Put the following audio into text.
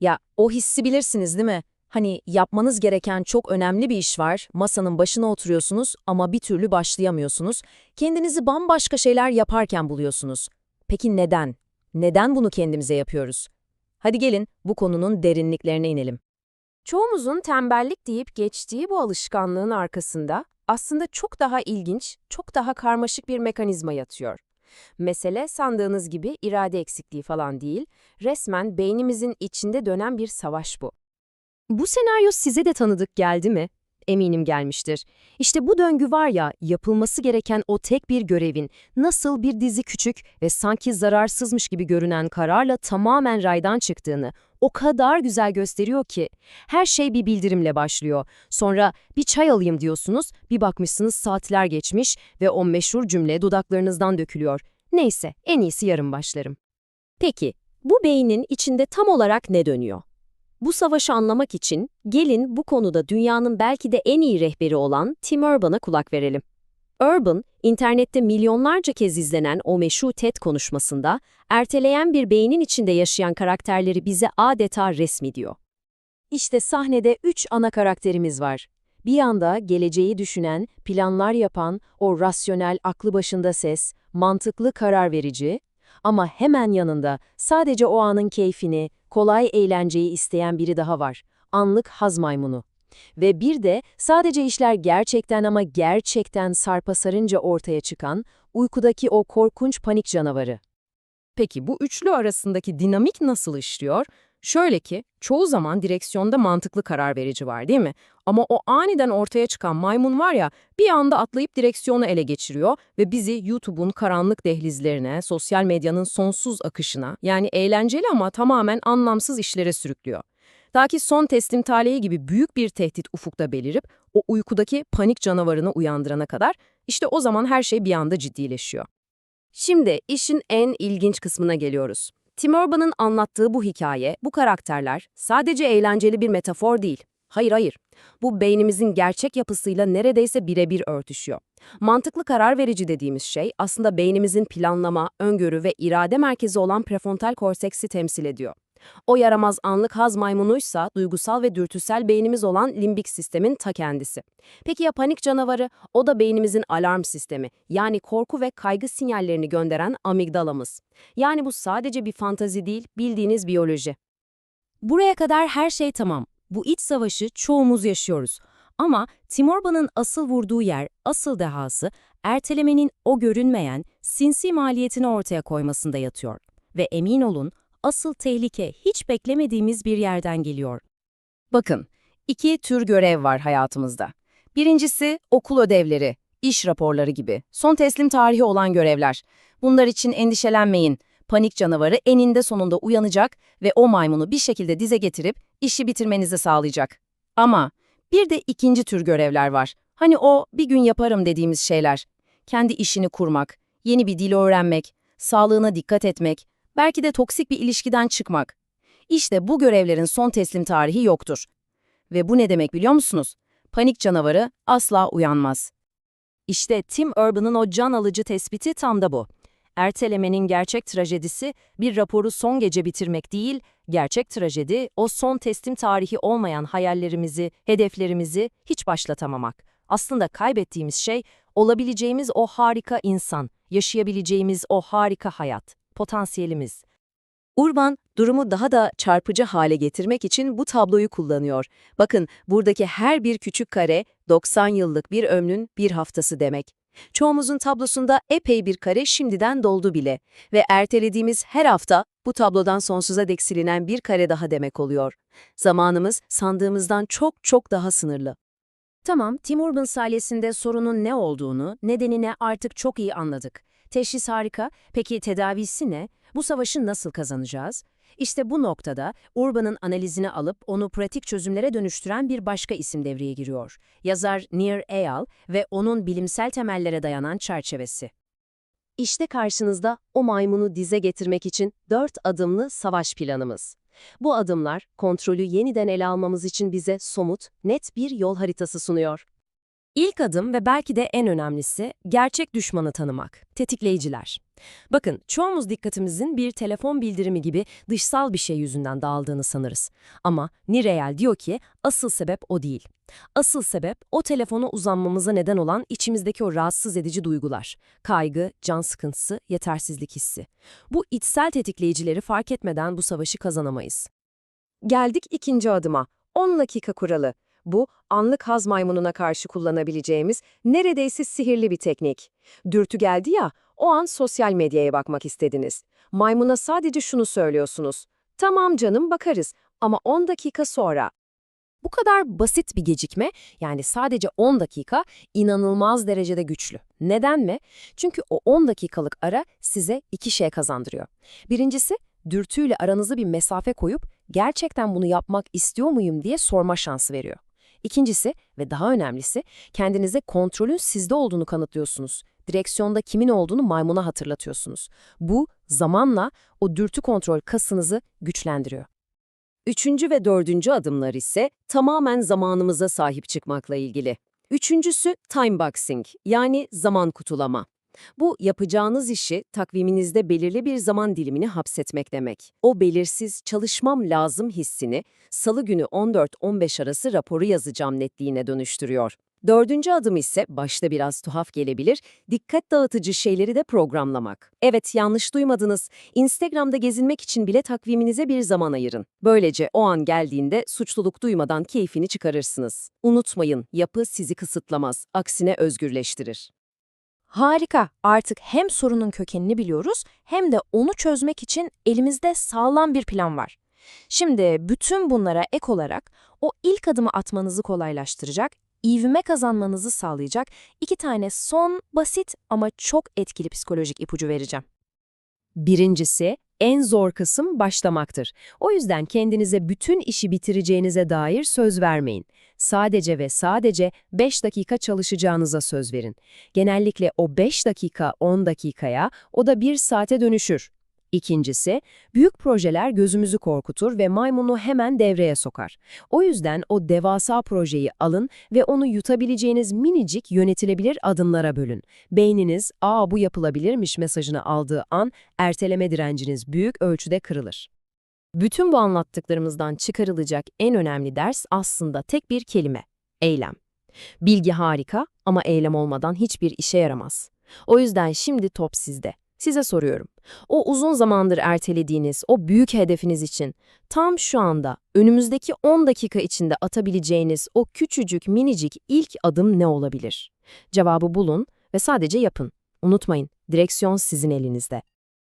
Ya o hissi bilirsiniz değil mi? Hani yapmanız gereken çok önemli bir iş var, masanın başına oturuyorsunuz ama bir türlü başlayamıyorsunuz. Kendinizi bambaşka şeyler yaparken buluyorsunuz. Peki neden? Neden bunu kendimize yapıyoruz? Hadi gelin bu konunun derinliklerine inelim. Çoğumuzun tembellik deyip geçtiği bu alışkanlığın arkasında aslında çok daha ilginç, çok daha karmaşık bir mekanizma yatıyor. Mesele sandığınız gibi irade eksikliği falan değil, resmen beynimizin içinde dönen bir savaş bu. Bu senaryo size de tanıdık geldi mi? Eminim gelmiştir. İşte bu döngü var ya, yapılması gereken o tek bir görevin, nasıl bir dizi küçük ve sanki zararsızmış gibi görünen kararla tamamen raydan çıktığını o kadar güzel gösteriyor ki. Her şey bir bildirimle başlıyor. Sonra bir çay alayım diyorsunuz, bir bakmışsınız saatler geçmiş ve o meşhur cümle dudaklarınızdan dökülüyor. Neyse, en iyisi yarın başlarım. Peki, bu beynin içinde tam olarak ne dönüyor? Bu savaşı anlamak için gelin bu konuda dünyanın belki de en iyi rehberi olan Tim Urban'a kulak verelim. Urban, internette milyonlarca kez izlenen o meşhur TED konuşmasında erteleyen bir beynin içinde yaşayan karakterleri bize adeta resmediyor. İşte sahnede üç ana karakterimiz var. Bir yanda geleceği düşünen, planlar yapan, o rasyonel aklı başında ses, mantıklı karar verici ama hemen yanında sadece o anın keyfini, kolay eğlenceyi isteyen biri daha var. Anlık haz maymunu. Ve bir de sadece işler gerçekten ama gerçekten sarpa sarınca ortaya çıkan, uykudaki o korkunç panik canavarı. Peki bu üçlü arasındaki dinamik nasıl işliyor? Şöyle ki, çoğu zaman direksiyonda mantıklı karar verici var değil mi? Ama o aniden ortaya çıkan maymun var ya, bir anda atlayıp direksiyonu ele geçiriyor ve bizi YouTube'un karanlık dehlizlerine, sosyal medyanın sonsuz akışına, yani eğlenceli ama tamamen anlamsız işlere sürüklüyor. Ta ki son teslim talihi gibi büyük bir tehdit ufukta belirip o uykudaki panik canavarını uyandırana kadar işte o zaman her şey bir anda ciddileşiyor. Şimdi işin en ilginç kısmına geliyoruz. Tim Urban'ın anlattığı bu hikaye, bu karakterler sadece eğlenceli bir metafor değil. Hayır hayır. Bu beynimizin gerçek yapısıyla neredeyse birebir örtüşüyor. Mantıklı karar verici dediğimiz şey aslında beynimizin planlama, öngörü ve irade merkezi olan prefrontal korteksi temsil ediyor. O yaramaz anlık haz maymunuysa duygusal ve dürtüsel beynimiz olan limbik sistemin ta kendisi. Peki ya panik canavarı? O da beynimizin alarm sistemi, yani korku ve kaygı sinyallerini gönderen amigdalamız. Yani bu sadece bir fantazi değil, bildiğiniz biyoloji. Buraya kadar her şey tamam. Bu iç savaşı çoğumuz yaşıyoruz. Ama Tim Urban'ın asıl vurduğu yer, asıl dehası, ertelemenin o görünmeyen, sinsi maliyetini ortaya koymasında yatıyor. Ve emin olun, asıl tehlike hiç beklemediğimiz bir yerden geliyor. Bakın, iki tür görev var hayatımızda. Birincisi okul ödevleri, iş raporları gibi, son teslim tarihi olan görevler. Bunlar için endişelenmeyin. Panik canavarı eninde sonunda uyanacak ve o maymunu bir şekilde dize getirip işi bitirmenizi sağlayacak. Ama bir de ikinci tür görevler var. Hani o bir gün yaparım dediğimiz şeyler. Kendi işini kurmak, yeni bir dil öğrenmek, sağlığına dikkat etmek, belki de toksik bir ilişkiden çıkmak. İşte bu görevlerin son teslim tarihi yoktur. Ve bu ne demek biliyor musunuz? Panik canavarı asla uyanmaz. İşte Tim Urban'ın o can alıcı tespiti tam da bu. Ertelemenin gerçek trajedisi bir raporu son gece bitirmek değil, gerçek trajedi o son teslim tarihi olmayan hayallerimizi, hedeflerimizi hiç başlatamamak. Aslında kaybettiğimiz şey olabileceğimiz o harika insan, yaşayabileceğimiz o harika hayat, potansiyelimiz. Urban, durumu daha da çarpıcı hale getirmek için bu tabloyu kullanıyor. Bakın, buradaki her bir küçük kare 90 yıllık bir ömrün bir haftası demek. Çoğumuzun tablosunda epey bir kare şimdiden doldu bile ve ertelediğimiz her hafta bu tablodan sonsuza dek silinen bir kare daha demek oluyor. Zamanımız sandığımızdan çok çok daha sınırlı. Tamam, Tim Urban sayesinde sorunun ne olduğunu, nedenine artık çok iyi anladık. Teşhis harika, peki tedavisi ne? Bu savaşı nasıl kazanacağız? İşte bu noktada Urban'ın analizini alıp onu pratik çözümlere dönüştüren bir başka isim devreye giriyor. Yazar Nir Eyal ve onun bilimsel temellere dayanan çerçevesi. İşte karşınızda o maymunu dize getirmek için dört adımlı savaş planımız. Bu adımlar kontrolü yeniden ele almamız için bize somut, net bir yol haritası sunuyor. İlk adım ve belki de en önemlisi gerçek düşmanı tanımak, tetikleyiciler. Bakın çoğumuz dikkatimizin bir telefon bildirimi gibi dışsal bir şey yüzünden dağıldığını sanırız. Ama Nireyal diyor ki asıl sebep o değil. Asıl sebep o telefona uzanmamıza neden olan içimizdeki o rahatsız edici duygular. Kaygı, can sıkıntısı, yetersizlik hissi. Bu içsel tetikleyicileri fark etmeden bu savaşı kazanamayız. Geldik ikinci adıma. 10 dakika kuralı. Bu, anlık haz maymununa karşı kullanabileceğimiz neredeyse sihirli bir teknik. Dürtü geldi ya, o an sosyal medyaya bakmak istediniz. Maymuna sadece şunu söylüyorsunuz. Tamam canım bakarız ama 10 dakika sonra. Bu kadar basit bir gecikme, yani sadece 10 dakika, inanılmaz derecede güçlü. Neden mi? Çünkü o 10 dakikalık ara size iki şey kazandırıyor. Birincisi, dürtüyle aranızı bir mesafe koyup gerçekten bunu yapmak istiyor muyum diye sorma şansı veriyor. İkincisi ve daha önemlisi kendinize kontrolün sizde olduğunu kanıtlıyorsunuz. Direksiyonda kimin olduğunu maymuna hatırlatıyorsunuz. Bu zamanla o dürtü kontrol kasınızı güçlendiriyor. Üçüncü ve dördüncü adımlar ise tamamen zamanımıza sahip çıkmakla ilgili. Üçüncüsü time boxing yani zaman kutulama. Bu yapacağınız işi takviminizde belirli bir zaman dilimini hapsetmek demek. O belirsiz çalışmam lazım hissini salı günü 14-15 arası raporu yazacağım netliğine dönüştürüyor. Dördüncü adım ise başta biraz tuhaf gelebilir, dikkat dağıtıcı şeyleri de programlamak. Evet yanlış duymadınız, Instagram'da gezinmek için bile takviminize bir zaman ayırın. Böylece o an geldiğinde suçluluk duymadan keyfini çıkarırsınız. Unutmayın, yapı sizi kısıtlamaz, aksine özgürleştirir. Harika. Artık hem sorunun kökenini biliyoruz hem de onu çözmek için elimizde sağlam bir plan var. Şimdi bütün bunlara ek olarak o ilk adımı atmanızı kolaylaştıracak, ivme kazanmanızı sağlayacak iki tane son, basit ama çok etkili psikolojik ipucu vereceğim. Birincisi, en zor kısım başlamaktır. O yüzden kendinize bütün işi bitireceğinize dair söz vermeyin. Sadece ve sadece 5 dakika çalışacağınıza söz verin. Genellikle o 5 dakika 10 dakikaya, o da 1 saate dönüşür. İkincisi, büyük projeler gözümüzü korkutur ve maymunu hemen devreye sokar. O yüzden o devasa projeyi alın ve onu yutabileceğiniz minicik yönetilebilir adımlara bölün. Beyniniz, ''Aa bu yapılabilirmiş'' mesajını aldığı an erteleme direnciniz büyük ölçüde kırılır. Bütün bu anlattıklarımızdan çıkarılacak en önemli ders aslında tek bir kelime, eylem. Bilgi harika ama eylem olmadan hiçbir işe yaramaz. O yüzden şimdi top sizde. Size soruyorum. O uzun zamandır ertelediğiniz o büyük hedefiniz için tam şu anda önümüzdeki 10 dakika içinde atabileceğiniz o küçücük minicik ilk adım ne olabilir? Cevabı bulun ve sadece yapın. Unutmayın, direksiyon sizin elinizde.